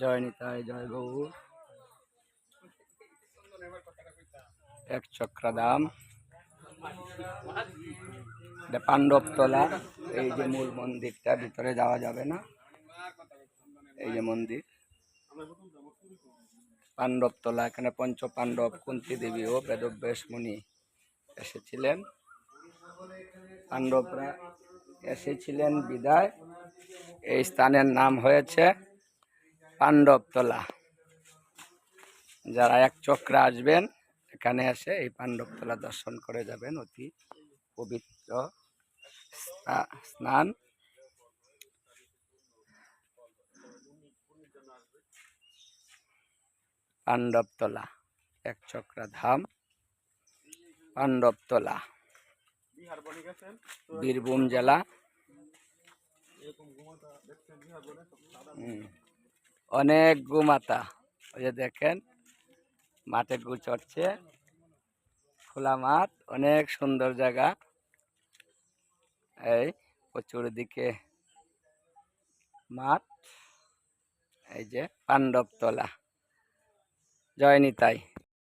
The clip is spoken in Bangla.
জয় নিতাই, জয় এক পাণ্ডবতলা, এই যে মূল মন্দিরটা, ভিতরে যাওয়া যাবে না। এই যে মন্দির। পাণ্ডবতলা, এখানে পঞ্চ পাণ্ডব কুন্তী দেবী ও বেদব্যাস মুনি এসেছিলেন। পাণ্ডবরা এসেছিলেন বিদায়। এই স্থানের নাম হয়েছে পাণ্ডবতলা। যারা এক চক্রে আসবেন, এখানে এসে এই পাণ্ডবতলা দর্শন করে যাবেন, অতি পবিত্র স্না- স্নান। পাণ্ডবতলা, এক চক্রা ধাম। পাণ্ডবতলা, বীরভূম জেলা। অনেক গু মাতা ওই যে দেখেন মাঠে গু চড়ছে। খোলা মাঠ, অনেক সুন্দর জায়গা। এই প্রচুর দিকে মাঠ। এই যে পাণ্ডবতলা। জয় নিতাই।